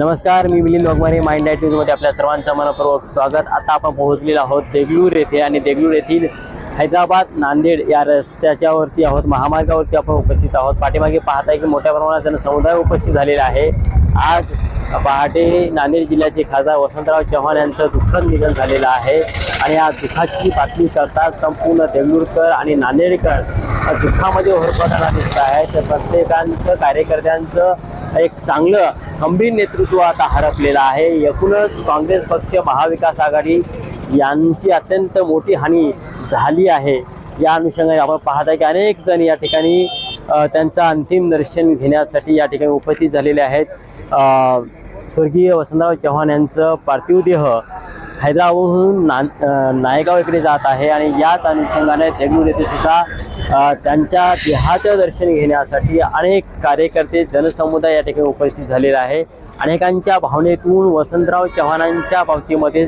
नमस्कार मी Milind Waghmare mind diet न्यूजमध्ये आपल्या सर्वांचं मनपूर्वक स्वागत. आता आपण पोहोचलेलो आहोत देगलूर येथे आणि देगलूर येथील हैदराबाद नांदेड या रस्त्याच्यावरती आहोत. महामार्गावरती आपण उपस्थित आहोत. पाठीमागे पाहताय की मोठ्या प्रमाणात जनसमुदाय उपस्थित झालेला आहे. आज पहाटे नांदेड जिल्ह्याचे खासदार वसंतराव चव्हाण यांचं दुःखद निधन झालेलं आहे. आणि या दुःखाची बातमी करतात संपूर्ण देगलूरकर आणि नांदेडकर दुःखामध्ये होरपडताना दिसत आहे तर प्रत्येकांचं कार्यकर्त्यांचं एक चांगलं खंबीर नेतृत्व आता हरपलेलं आहे. एकूणच काँग्रेस पक्ष महाविकास आघाडी यांची अत्यंत मोठी हानी झाली आहे. या अनुषंगाने आपण पाहत आहे की अनेक जण या ठिकाणी त्यांचं अंतिम दर्शन घेण्यासाठी या ठिकाणी उपस्थित झालेले आहेत. स्वर्गीय वसंतराव चव्हाण यांचं पार्थिव देह हैदराबादहून ना नायगाव इकडे जात आहे आणि याच अनुषंगाने देगलूर येथे सुद्धा त्यांच्या देहाचं दर्शन घेण्यासाठी अनेक कार्यकर्ते जनसमुदाय या ठिकाणी उपस्थित झालेला आहे. अनेकांच्या भावनेतून वसंतराव चव्हाणांच्या बाबतीमध्ये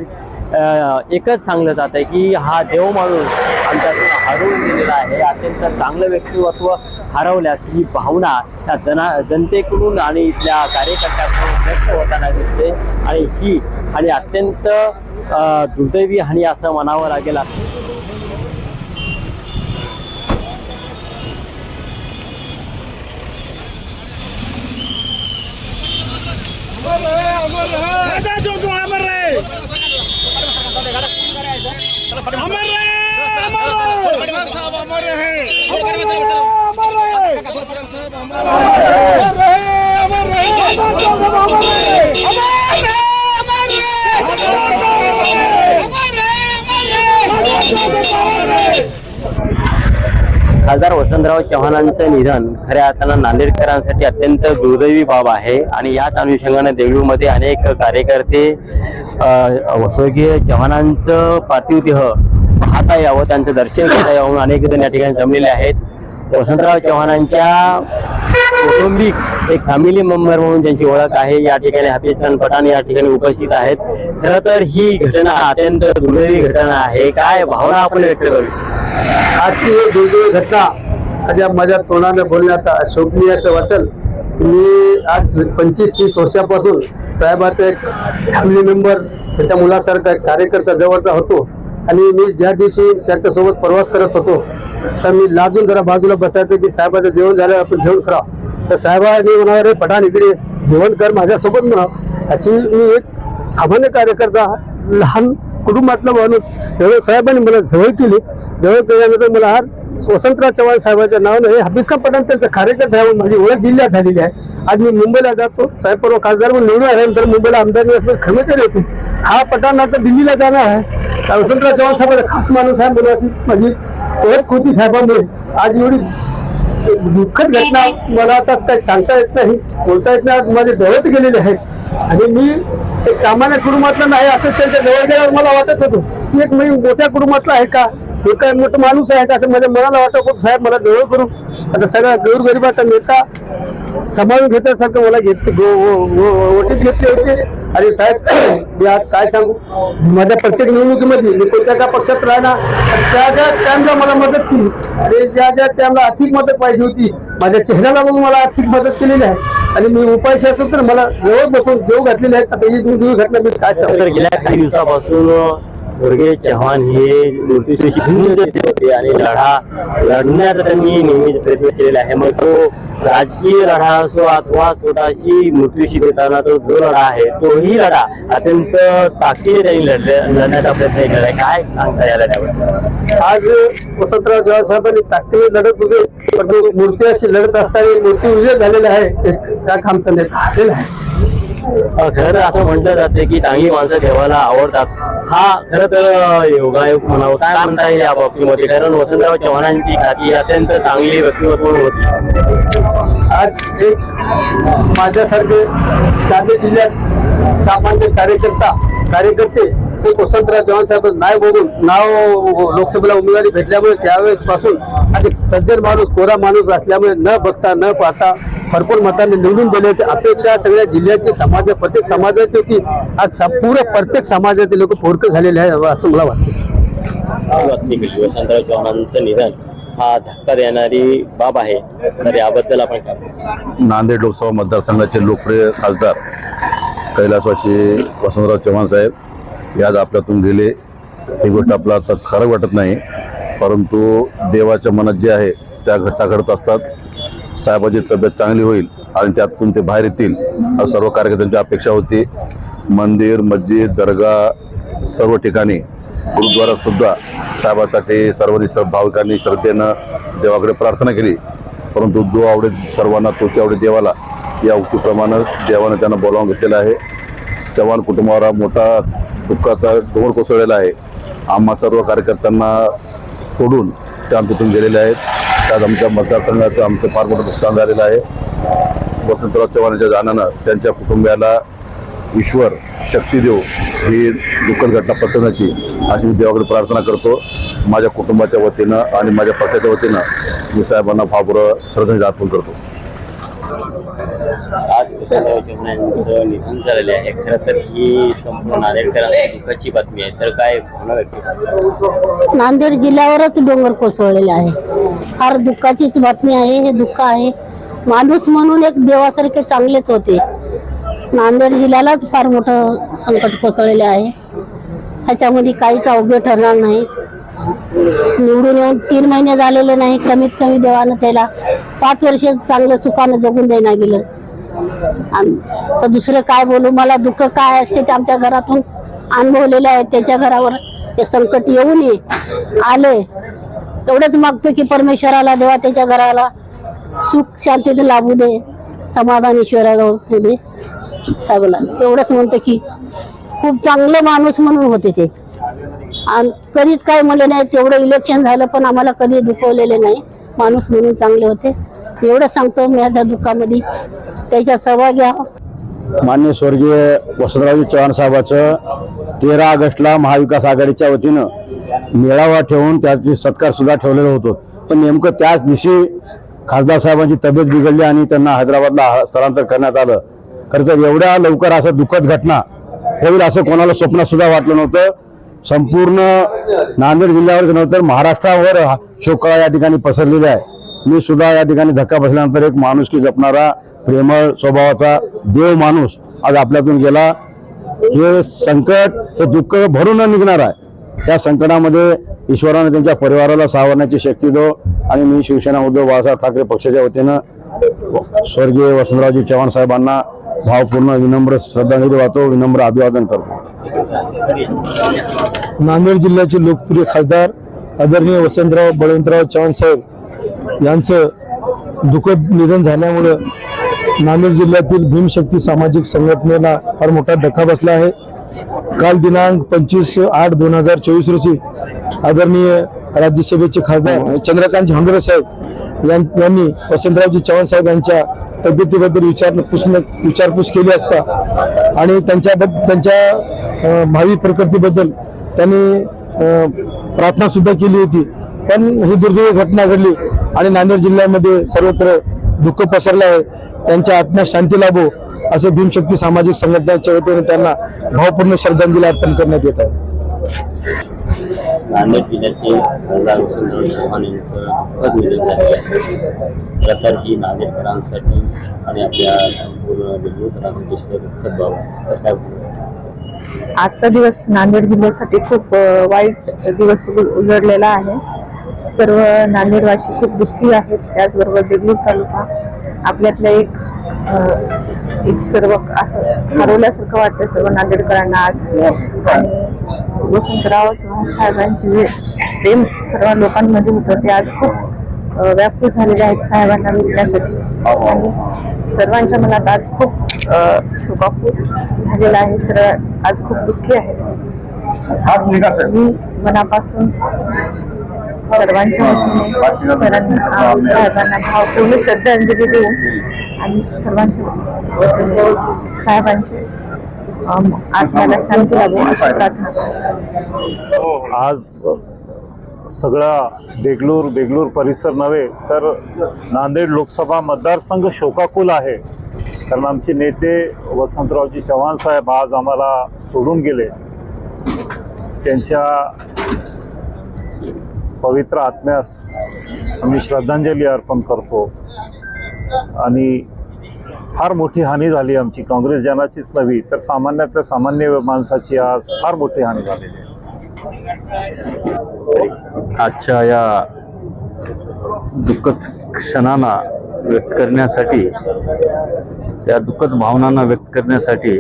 एकच सांगलं जात आहे की हा देव माणूस आमच्यातून हरवून गेलेला आहे. अत्यंत चांगलं व्यक्तिमत्व हरवल्याची भावना त्या जना जनतेकडून आणि इथल्या कार्यकर्त्यांकडून व्यक्त होताना दिसते. आणि ही आणि अत्यंत दुर्दैवी हानी असं म्हणावं लागेल खासदार वसंतराव चव्हाणांचं निधन खऱ्या अर्थानं नांदेडकरांसाठी अत्यंत दुर्दैवी बाब आहे. आणि याच अनुषंगाने देवळूमध्ये अनेक कार्यकर्ते स्वर्गीय चव्हाणांचं पार्थिव देह पाहता यावं त्यांचं दर्शन घेता यावं अनेक जण या ठिकाणी जमलेले आहेत. वसंतराव चव्हाणांच्या कौटुंबिक एक फॅमिली मेंबर म्हणून ज्यांची ओळख आहे या ठिकाणी हाफिज खान पठाण या ठिकाणी उपस्थित आहेत. खरं तर ही घटना अत्यंत दुर्दैवी घटना आहे. काय भावना आपण व्यक्त करू? आजची ही दुर्दैवी घटना माझ्या माझ्या तोंडाने बोलण्यात शोभनीय असं वाटेल. मी आज पंचवीस तीस वर्षापासून साहेबाचा एक फॅमिली मेंबर त्याच्या मुलासारखा एक कार्यकर्ता जवळचा होतो. आणि मी ज्या दिवशी त्यांच्यासोबत प्रवास करत होतो तर मी लाजून जरा बाजूला बसायचं की साहेबाचं जेवण झालं आपण जेवण करा. तर साहेबांनी म्हणावं रे पठाण इकडे जेवण कर माझ्यासोबत म्हणा. अशी मी एक सामान्य कार्यकर्ता लहान कुटुंबातला माणूस एवढं साहेबांनी मला जवळ केली. जवळ केल्यानंतर मला हा वसंतराव चव्हाण साहेबांच्या नावानं हे हाफिज खान पठाण त्यांचा कार्यकर्ता आहे माझी ओळख जिल्ह्यात झालेली आहे. आज मी मुंबईला जातो साहेब परवा खासदार म्हणून निवडून आल्यानंतर मुंबईला आमदार असं कर्मचारी होते हा पठाण आता दिल्लीला जाणार आहे. त्या वसंतराव चव्हाण साहेबांचा खास माणूस आहे मुलाची माझी ओळख होती साहेबांमुळे. आज एवढी दुःखद घटना मला आता काही सांगता येत नाही बोलता येत नाही. आज माझे दळत गेलेले आहेत. आणि मी एक सामान्य कुटुंबातला नाही असं त्यांच्या जवळ गेल्यावर मला वाटत होतं की एक मी मोठ्या कुटुंबातला आहे का? मी काय मोठं माणूस आहे का? असं माझ्या मनाला वाटत होतं साहेब मला जवळ करू. आता सगळा गोरगरिबाचा नेता सांभाळून घेतल्यासारखं मला घेत ओटीत घेतले होते. आणि साहेब मी आज काय सांगू? माझ्या प्रत्येक निवडणुकीमध्ये मी कोणत्या का पक्षात राहिला त्या ज्या टाइमला मला मदत केली. आणि ज्या ज्या टाइमला आर्थिक मदत पाहिजे होती माझ्या चेहऱ्याला बघून मला आर्थिक मदत केलेली आहे. आणि मी उपायशी असतो तर मला जवळ बसून देव घातलेले आहेत. आता ही दुर्दैवी घटना मी काय सांगतो गेल्या काही दिवसापासून स्वर्गीय चव्हाण हे मृत्यूशी झुंज देत होते आणि लढा लढण्याचा त्यांनी नेहमीच प्रयत्न केलेला आहे. मग तो राजकीय लढा असो अथवा स्वतःशी मृत्यूशी देताना तो जो लढा आहे तोही लढा अत्यंत ताकदीने त्यांनी लढले लढण्याचा प्रयत्न केला आहे. काय सांगता या लढ्यावर आज वसंतराव चव्हाण साहेबांनी ताकदीने लढत होते मूर्ती अशी लढत असताना मूर्ती विजय झालेला आहे. त्या खामचा नेता आलेला आहे. खरं तर असं म्हटलं जाते की चांगली माणसं देवाला आवडतात. हा खरं तर योगायोग म्हणावं. काय म्हणता येईल या बाबतीमध्ये? कारण वसंतराव चव्हाणांची खाती अत्यंत चांगली व्यक्तिमत्व होती. आज एक माझ्यासारखे नांदेड जिल्ह्यात सामान्य कार्यकर्ता कार्यकर्ते एक वसंतराव चव्हाण साहेब नाही बघून नाव लोकसभेला उमेदवारी भेटल्यामुळे त्यावेळेस पासून आज एक सज्जन माणूस कोरा माणूस असल्यामुळे न बघता न पाहता भरपूर मतांनी निवडून दिले होते. अपेक्षा सगळ्या जिल्ह्याची समाज प्रत्येक समाजाची होती. आज संपूर्ण प्रत्येक समाजातील लोक पोरकं झालेले आहे असं मला वाटतं. वसंतराव चव्हाणांचं निधन हा धक्का देणारी बाब आहे. तर याबद्दल आपण? नांदेड लोकसभा मतदारसंघाचे लोकप्रिय खासदार कैलासवासी वसंतराव चव्हाण साहेब याद आपल्यातून गेले ही गोष्ट आपला आता खरं वाटत नाही. परंतु देवाच्या मनात जे आहे त्या घटना घडत असतात. साहेबाची तब्येत चांगली होईल आणि त्यातून ते बाहेर येतील सर्व कार्यकर्त्यांची अपेक्षा होती. मंदिर मस्जिद दर्गा सर्व ठिकाणी गुरुद्वारात सुद्धा साहेबासाठी सर्वांनी सर्व भाविकांनी श्रद्धेनं देवाकडे प्रार्थना केली. परंतु जो आवडे सर्वांना तोची आवडे देवाला या उक्तीप्रमाणे देवाने त्यांना बोलावून घेतलेलं आहे. चव्हाण कुटुंबावर हा मोठा दुःखाचा डोंगर कोसळलेला आहे. आम्हा सर्व कार्यकर्त्यांना सोडून ते आमच्यातून गेलेले आहेत. त्यात आमच्या मतदारसंघाचं आमचं फार मोठं नुकसान झालेलं आहे. वसंतराव चव्हाणांच्या जाण्यानं त्यांच्या कुटुंबियाला ईश्वर शक्ती देव ही दुःखद घटना पचवण्याची अशी मी देवाकडे प्रार्थना करतो. माझ्या कुटुंबाच्या वतीनं आणि माझ्या पक्षाच्या वतीनं मी साहेबांना भावपुरं श्रद्धांजली अर्पण करतो. आज वसंतराव चव्हाणांचं निधन झालेले आहे. खरं तर ही संपूर्ण नांदेडकरांची दुःखाची बातमी आहे. तर काय भावना व्यक्त नांदेड जिल्ह्यावरच डोंगर कोसळलेले आहे. फार दुःखाचीच बातमी आहे हे दुःख आहे. माणूस म्हणून एक देवासारखे चांगलेच होते. नांदेड जिल्ह्यालाच फार मोठं संकट कोसळलेले आहे. ह्याच्यामध्ये काहीच अवघे ठरणार नाही. निवडून येऊन तीन महिने झालेले नाही कमीत कमी देवानं त्याला पाच वर्ष चांगलं सुखानं जगून देणार गेलं. आणि तर दुसरं काय बोलू मला दुःख काय असते ते आमच्या घरातून अनुभवलेले आहे. त्याच्या घरावर हे संकट येऊ नये आले. एवढंच मागतो की परमेश्वराला देवा त्याच्या घराला सुख शांतीत लाभू दे समाधान ईश्वराला दे. साहेबाला एवढंच म्हणतो की खूप चांगले माणूस म्हणून होते ते. कधीच काय म्हणले नाही तेवढं इलेक्शन झालं पण आम्हाला कधी दुखवलेले नाही. माणूस म्हणून चांगले होते. एवढं सांगतो मी त्या दुःखामध्ये. त्याच्या सहभागी घ्या मान्य स्वर्गीय वसंतरावजी चव्हाण साहेबाचं तेरा ऑगस्टला महाविकास आघाडीच्या वतीनं मेळावा ठेवून त्याची सत्कार सुद्धा ठेवलेलं होतं. पण नेमकं त्याच दिवशी खासदार साहेबांची तब्येत बिघडली आणि त्यांना हैदराबादला स्थलांतर करण्यात आलं. खरं तर एवढ्या लवकर असं दुःखद घटना होईल असं कोणाला स्वप्न सुद्धा वाटलं नव्हतं. संपूर्ण नांदेड जिल्ह्यावर नव्हतं तर महाराष्ट्रावर हा या ठिकाणी पसरलेली आहे. मी सुद्धा या ठिकाणी धक्का बसल्यानंतर एक माणूस की जपणारा प्रेमळ स्वभावाचा देव माणूस आज आपल्यातून गेला. हे संकट हे दुःख भरून न निघणार आहे. त्या संकटामध्ये ईश्वराने त्यांच्या परिवाराला सावरण्याची शक्ती दो आणि मी शिवसेना उद्धव बाळासाहेब ठाकरे पक्षाच्या वतीनं स्वर्गीय वसंतरावजी चव्हाण साहेबांना भावपूर्ण विनम्र श्रद्धांजली वाहतो विनम्र अभिवादन करतो. नांदेड जिल्ह्याचे लोकप्रिय खासदार आदरणीय वसंतराव बळवंतराव चव्हाण साहेब यांचं दुःखद निधन झाल्यामुळं नांदेड जिल्ह्यातील भीमशक्ती सामाजिक संघटनेला फार मोठा धक्का बसला आहे. काल दिनांक पंचवीस आठ दोन हजार चोवीस रोजी आदरणीय राज्यसभेचे खासदार चंद्रकांत झांबरे साहेब यांनी वसंतरावजी चव्हाण साहेब यांच्या तब्येतीबद्दल विचारपूस विचारपूस केली असता आणि त्यांच्या त्यांच्या भावी प्रकृतीबद्दल त्यांनी प्रार्थनासुद्धा केली होती. पण ही दुर्दैवी घटना घडली आणि नांदेड जिल्ह्यामध्ये सर्वत्र दुःख पसरलं आहे. त्यांच्या आत्म्यात शांती लाभो असे भीमशक्ती सामाजिक संघटनेच्या वतीने त्यांना भावपूर्ण श्रद्धांजली अर्पण करण्यात येत आहे. नांदेड जिल्ह्याचे खासदार वसंतराव चव्हाण यांचं दुःखद निधन झाले आहे. खरं तर ही नांदेडकरांसाठी आणि आपल्या संपूर्ण बिंदूकरांसाठी सुद्धा दुःखद बाब तर आजचा दिवस नांदेड जिल्ह्यासाठी खूप वाईट दिवस उ- उजडलेला आहे. सर्व नांदेडवासी खूप दुःखी आहेत. त्याचबरोबर देगलूर तालुका आपल्यातलं एक एक सर्व असं हरवल्यासारखं वाटतं सर्व नांदेडकरांना आज. आणि वसंतराव चव्हाण साहेबांचे जे प्रेम सर्व लोकांमध्ये होतं ते आज खूप व्याकुळ झालेले आहेत साहेबांना भेटण्यासाठी. आणि सर्वांच्या मनात आज खूप शोकाकूल झालेला आहे. सर्व आज खूप दुःखी आहे मी मनापासून सर्वांच्या वतीने सरांना साहेबांना भावपूर्ण श्रद्धांजली देऊन आणि सर्वांच्या वतीने साहेबांचे आत्म्याला शांती लाभो अशी प्रार्थना करतो. आज सगळा देगलूर बेगलूर परिसर नव्हे तर नांदेड लोकसभा मतदारसंघ शोकाकुल आहे. कारण आमचे नेते वसंतरावजी चव्हाण साहेब आज आम्हाला सोडून गेले. त्यांच्या पवित्र आत्म्यास आम्ही श्रद्धांजली अर्पण करतो. आणि फार मोठी हानी झाली आमची. काँग्रेस जनाचीच नव्हे तर सामान्यातल्या सामान्य माणसाची आज फार मोठी हानी झालेली आहे. आजच्या या दुःखद क्षणांना व्यक्त करण्यासाठी त्या दुःखद भावनांना व्यक्त करण्यासाठी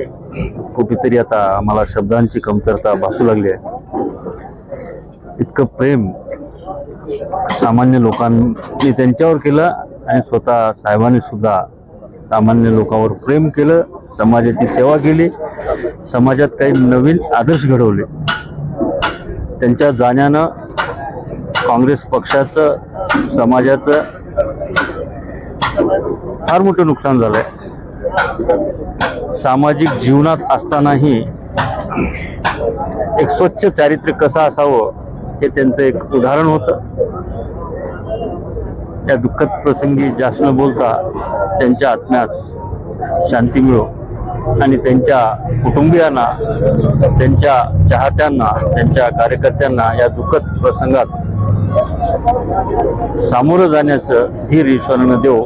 कुठेतरी आता आम्हाला शब्दांची कमतरता भासू लागली आहे. इतकं प्रेम सामान्य लोकांनी त्यांच्यावर केलं आणि स्वतः साहेबांनी सुद्धा सामान्य लोकांवर प्रेम केलं समाजाची सेवा केली समाजात काही नवीन आदर्श घडवले. त्यांच्या जाण्यानं काँग्रेस पक्षाचं समाजाचं फार मोठं नुकसान झालंय. सामाजिक जीवनात असतानाही एक स्वच्छ चारित्र्य कसं असावं हे त्यांचं एक उदाहरण होतं. त्या दुःखद प्रसंगी जास्त न बोलता त्यांच्या आत्म्यास शांती मिळो. आणि त्यांच्या कुटुंबियांना त्यांच्या चाहत्यांना त्यांच्या कार्यकर्त्यांना या दुःखद प्रसंगात सामोरं जाण्याचं धीर ईश्वरानं देव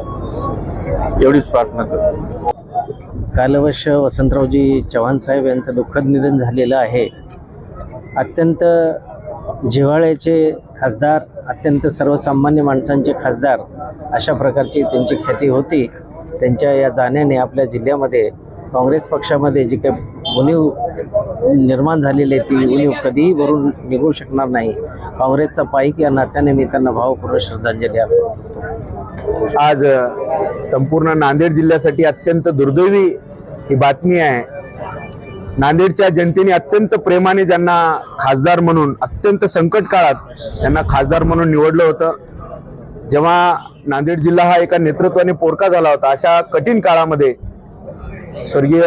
एवढीच प्रार्थना करतो. कालवश वसंतरावजी चव्हाण साहेब यांचं दुःखद निधन झालेलं आहे. अत्यंत जिव्हाळ्याचे खासदार अत्यंत सर्वसामान्य माणसांचे खासदार अशा प्रकारची त्यांची ख्याती होती. त्यांच्या या जाण्याने आपल्या जिल्ह्यामध्ये काँग्रेस पक्षामध्ये जी काही उणीव निर्माण झालेली आहे ती उणीव कधीही भरून निघू शकणार नाही. काँग्रेसचा पाईक या नात्याने मी त्यांना भावपूर्ण श्रद्धांजली अर्पण आज संपूर्ण नांदेड जिल्ह्यासाठी अत्यंत दुर्दैवी ही बातमी आहे. नांदेडच्या जनतेने अत्यंत प्रेमाने ज्यांना खासदार म्हणून अत्यंत संकट काळात त्यांना खासदार म्हणून निवडलं होतं. जेव्हा नांदेड जिल्हा हा एका नेतृत्वाने पोरका झाला होता अशा कठीण काळामध्ये स्वर्गीय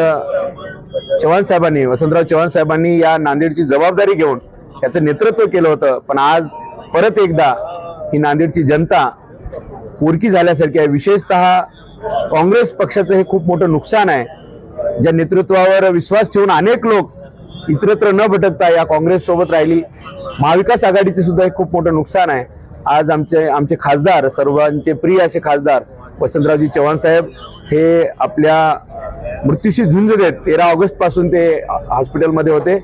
चव्हाण साहेबांनी वसंतराव चव्हाण साहेबांनी या नांदेडची जबाबदारी घेऊन याचं नेतृत्व केलं होतं. पण आज परत एकदा ही नांदेडची जनता पोरकी झाल्यासारखी आहे. विशेषतः काँग्रेस पक्षाचं हे खूप मोठं नुकसान आहे ज्या नेतृत्वावर विश्वास ठेवून अनेक लोक इतरत्र न भटकता या काँग्रेस सोबत राहिली. महाविकास आघाडीचे सुद्धा हे खूप मोठं नुकसान आहे. आज आमचे आमचे खासदार सर्वांचे प्रिय असे खासदार वसंतरावजी चव्हाण साहेब हे आपल्या मृत्यूशी झुंज देत तेरा ऑगस्टपासून ते हॉस्पिटलमध्ये होते.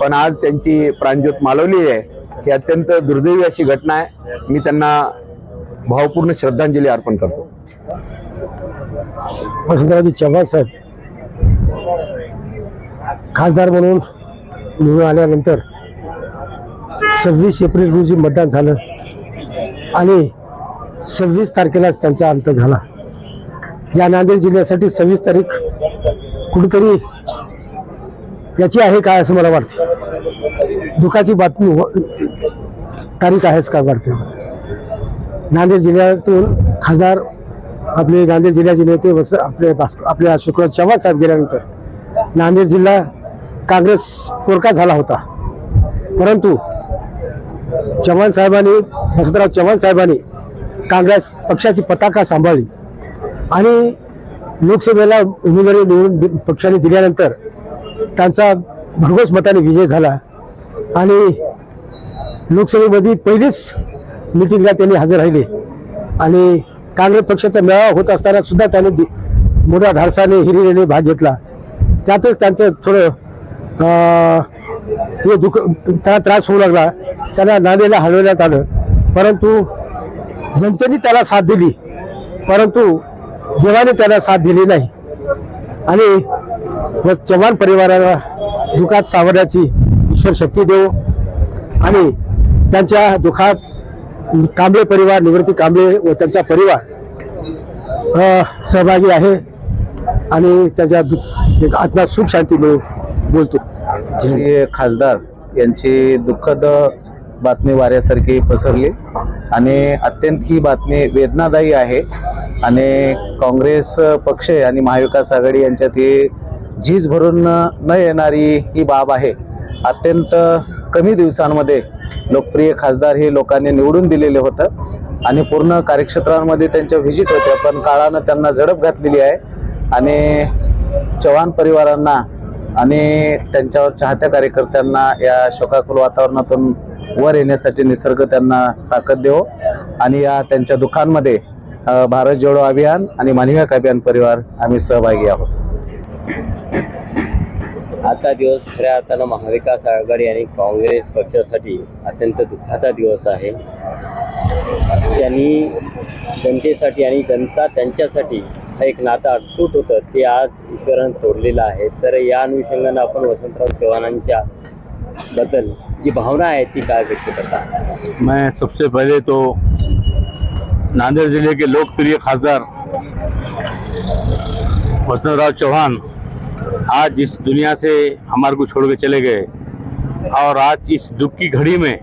पण आज त्यांची प्राणज्योत मालवली आहे. ही अत्यंत दुर्दैवी अशी घटना आहे. मी त्यांना भावपूर्ण श्रद्धांजली अर्पण करतो. वसंतरावजी चव्हाण साहेब खासदार म्हणून निवडून आल्यानंतर सव्वीस एप्रिल रोजी मतदान झालं. आणि सव्वीस तारखेलाच त्यांचा अंत झाला. या नांदेड जिल्ह्यासाठी सव्वीस तारीख कुठेतरी याची आहे काय असं मला वाटते. दुःखाची बातमी तारीख आहेच का वाटते. नांदेड जिल्ह्यातून खासदार आपले नांदेड जिल्ह्याचे नेते वस आपले आपल्या शुक्रवार चव्हाण साहेब गेल्यानंतर नांदेड जिल्हा काँग्रेस पोरका झाला होता. परंतु चव्हाण साहेबांनी वसंतराव चव्हाण साहेबांनी काँग्रेस पक्षाची पताका सांभाळली. आणि लोकसभेला उमेदवारी निवडून दि- पक्षाने दिल्यानंतर त्यांचा भरघोस मताने विजय झाला. आणि लोकसभेमध्ये पहिलीच मिटिंगला त्यांनी हजर राहिले. आणि काँग्रेस पक्षाचा मेळावा होत असताना सुद्धा त्याने मोठ्या धाडसाने हिरिरीने भाग घेतला. त्यातच त्यांचं थोडं हे दुख त्याला त्रास होऊ लागला. त्याला नांदेडला हलवण्यात आलं. परंतु जनतेने त्याला साथ दिली. परंतु देवाने त्याला साथ दिली नाही. आणि व चव्हाण परिवाराला दुःखात सावरण्याची ईश्वर शक्ती देव. आणि त्यांच्या दुःखात कांबळे परिवार निवृत्ती कांबळे व त्यांचा परिवार सहभागी आहे. आणि त्याच्या दु- एक आत्मा सुख शांती मिळून बोलतो. खासदार यांची दुःखद बातमी वाऱ्यासारखी पसरली. आणि अत्यंत ही बातमी वेदनादायी आहे. आणि काँग्रेस पक्ष आणि महाविकास आघाडी यांच्यात ही झीज भरून न येणारी ही बाब आहे. अत्यंत कमी दिवसांमध्ये लोकप्रिय खासदार हे लोकांनी निवडून दिलेले होतं. आणि पूर्ण कार्यक्षेत्रांमध्ये त्यांच्या व्हिजिट होत्या पण काळानं त्यांना झडप घातलेली आहे. आणि चव्हाण परिवारांना आणि त्यांच्यावर चाहत्या कार्यकर्त्यांना या शोकाकुल वातावरणातून वर येण्यासाठी निसर्ग त्यांना ताकद देव. आणि या त्यांच्या दुःखांमध्ये भारत जोडो अभियान आणि मानिका अभियान परिवार आम्ही सहभागी आहोत. आजचा दिवस खऱ्या अर्थानं महाविकास आघाडी आणि काँग्रेस पक्षासाठी अत्यंत दुःखाचा दिवस आहे. त्यांनी जनतेसाठी आणि जनता त्यांच्यासाठी हा एक नातं अटूट होतं ते आज ईश्वरानं तोडलेलं आहे. तर या अनुषंगानं आपण वसंतराव चव्हाणांच्या बद्दल जी भावना है ती काय व्यक्त करता मैं सबसे पहले तो नांदेड़ ज़िले के लोकप्रिय खासदार वसंतराव चौहान आज इस दुनिया से हमारे को छोड़ के चले गए और आज इस दुख की घड़ी में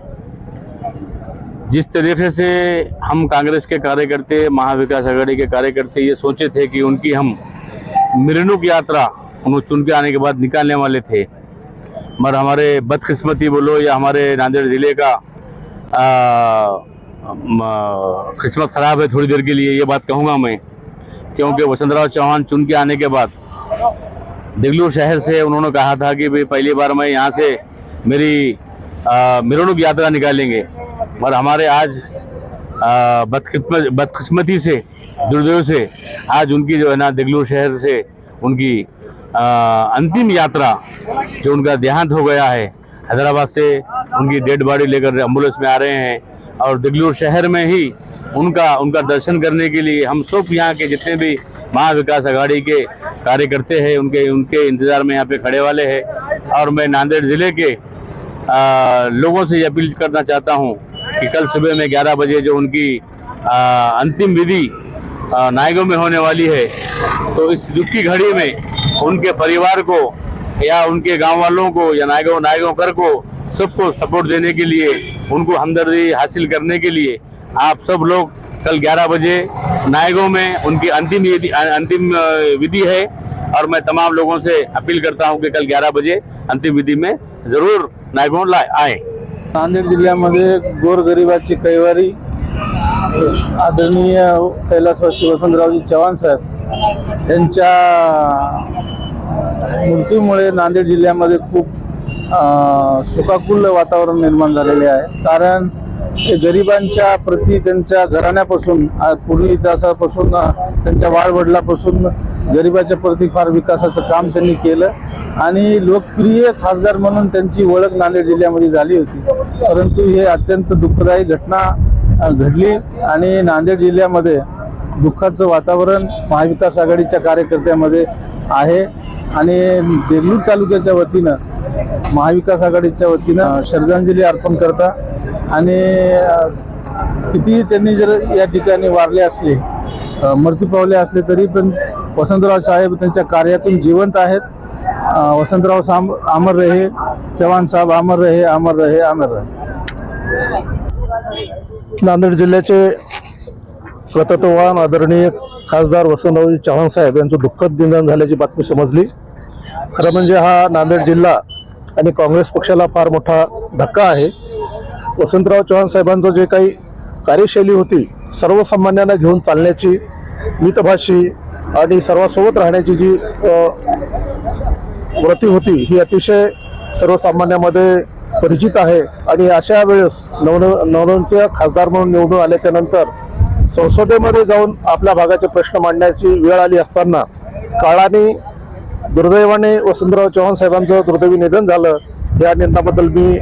जिस तरीके से हम कांग्रेस के कार्यकर्ते, महाविकास आघाड़ी के कार्यकर्ते ये सोचे थे कि उनकी हम मिरनुक यात्रा उन्हें चुन के आने के बाद निकालने वाले थे मगर हमारे बदकिस्मती बोलो या हमारे नांदेड़ ज़िले का किस्मत खराब है थोड़ी देर के लिए, ये बात कहूँगा मैं। क्योंकि वसंतराव चौहान चुन के आने के बाद देगलूर शहर से उन्होंने कहा था कि भाई पहली बार मैं यहाँ से मेरी मिरनुक यात्रा निकालेंगे। मगर हमारे आज बदकिस्मत से दुर्दैव से आज उनकी जो है ना देगलूर शहर से उनकी अंतिम यात्रा जो उनका देहांत हो गया है हैदराबाद से उनकी डेड बॉडी लेकर एंबुलेंस में आ रहे हैं और दिगलूर शहर में ही उनका उनका दर्शन करने के लिए हम सब यहाँ के जितने भी महाविकास आघाड़ी के कार्यकर्ते हैं उनके उनके इंतज़ार में यहाँ पे खड़े वाले हैं और मैं नांदेड़ ज़िले के आ, लोगों से अपील करना चाहता हूँ कि कल सुबह में 11 बजे जो उनकी आ, अंतिम विधि आ, नायगो में होने वाली है तो इस दुख की घड़ी में उनके परिवार को या उनके गाँव वालों को या नायगो नायगो कर को सबको सपोर्ट देने के लिए, उनको हमदर्दी हासिल करने के लिए आप सब लोग कल 11 बजे नायगो में उनकी अंतिम अंतिम विधि है और मैं तमाम लोगों से अपील करता हूँ कि कल 11 बजे अंतिम विधि में ज़रूर नायगो ला- आए। नांदेड जिल्ह्यामध्ये गोरगरिबाची कैवारी आदरणीय कैलासवासी वसंतरावजी चव्हाण साहेब यांच्या मृत्यूमुळे नांदेड जिल्ह्यामध्ये खूप अं, शोकाकुल वातावरण निर्माण झालेले आहे. कारण ते गरिबांच्या प्रती त्यांच्या घराण्यापासून पूर्वी इतिहासापासून त्यांच्या वाढवडलापासून गरिबाच्या प्रती फार विकासाचं काम त्यांनी केलं. आणि लोकप्रिय खासदार म्हणून त्यांची ओळख नांदेड जिल्ह्यामध्ये झाली होती. परंतु हे अत्यंत दुःखदायी घटना घडली आणि नांदेड जिल्ह्यामध्ये दुःखाचं वातावरण महाविकास आघाडीच्या कार्यकर्त्यामध्ये आहे. आणि देगलूर तालुक्याच्या वतीनं महाविकास आघाडीच्या वतीनं श्रद्धांजली अर्पण करता आणि कितीही त्यांनी जर या ठिकाणी वारले असले मृत्यू पावले असले तरी पण वसंतराव साहेब त्यांच्या कार्यातून जिवंत आहेत. वसंतराव साम अमर रहे चव्हाण साहेब अमर रहे अमर रहे अमर रहे. नांदेड जिल्ह्याचे कर्तृत्ववान आदरणीय खासदार वसंतरावजी चव्हाण साहेब यांचं दुःखद निधन झाल्याची बातमी समजली. खरं म्हणजे हा नांदेड जिल्हा आणि काँग्रेस पक्षाला फार मोठा धक्का आहे. वसंतराव चव्हाण साहेबांचं जे काही कार्यशैली होती सर्वसामान्यांना घेऊन चालण्याची मितभाषी आणि सर्वांसोबत राहण्याची जी व्रती होती ही अतिशय सर्वसामान्यामध्ये परिचित आहे. आणि अशा वेळेस नवन नवनवत्या खासदार म्हणून निवडून आल्याच्यानंतर संसदेमध्ये जाऊन आपल्या भागाचे प्रश्न मांडण्याची वेळ आली असताना काळाने दुर्दैवाने वसंतराव चव्हाण साहेबांचं दुर्दैवी निधन झालं. या निधनाबद्दल मी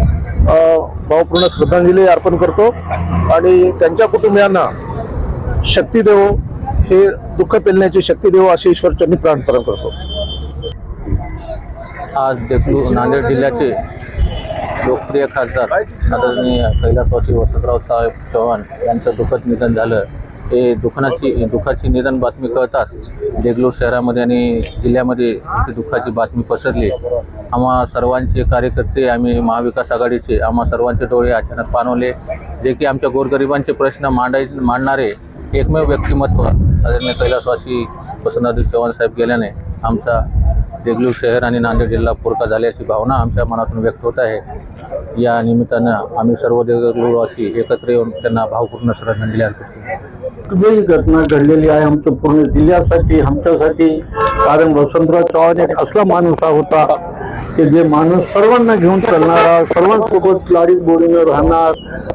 भावपूर्ण श्रद्धांजली अर्पण करतो. आणि त्यांच्या कुटुंबियांना शक्ती देवो हे दुःख पेलण्याची शक्ती देवो असे ईश्वरचरणी प्रार्थना करतो. आज देगलूर नांदेड जिल्ह्याचे लोकप्रिय खासदार आदरणीय कैलासवासी वसंतराव साहेब चव्हाण यांचं दुःखद निधन झालं. हे दुखनाची दुःखाची निधन बातमी कळताच देगलूर शहरामध्ये आणि जिल्ह्यामध्ये दुःखाची बातमी पसरली. आम्हा सर्वांचे कार्यकर्ते आम्ही महाविकास आघाडीचे आम्हा सर्वांचे डोळे अचानक पाणवले. जे की आमच्या गोरगरिबांचे प्रश्न मांडाय मांडणारे एकमेव व्यक्तिमत्व आदरणीय कैलासवासी वसंतराव चव्हाण साहेब गेल्याने आमचा देगलूर शहर आणि नांदेड जिल्हा पुरका झाल्याची भावना आमच्या मनातून व्यक्त होत आहे. या निमित्तानं आम्ही सर्व देगलूरवासी एकत्र येऊन त्यांना भावपूर्ण श्रद्धांजली अर्पण करतो. घटना घडलेली आहे आमच्या पूर्ण जिल्ह्यासाठी आमच्यासाठी. कारण वसंतराव चव्हाण एक असला माणूस होता की जे माणूस सर्वांना घेऊन चालणारा सर्वांसोबत लाडीत बोलून राहणार.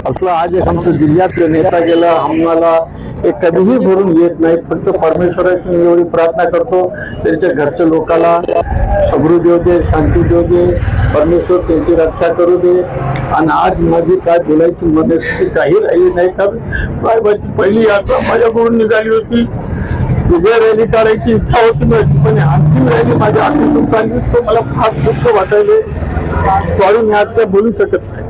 असला आज एक आमचं जिल्ह्यातले नेता गेला आम्हाला हे कधीही भरून येत नाही फक्त परमेश्वराची मी एवढी प्रार्थना करतो. त्यांच्या घरच्या लोकाला सगरू देऊ दे शांती देऊ दे परमेश्वर त्यांची रक्षा करू दे. आणि आज माझी काय बोलायची मनस्थिती काही राहिली नाही कारण साहेबाची पहिली यात्रा माझ्याकडून निघाली होती. विजय रॅली काढायची इच्छा होती माझी पण अंतिम रॅली माझ्या हातून चालली तो मला फार दुःख वाटायले. सॉरी मी आज काय बोलू शकत नाही.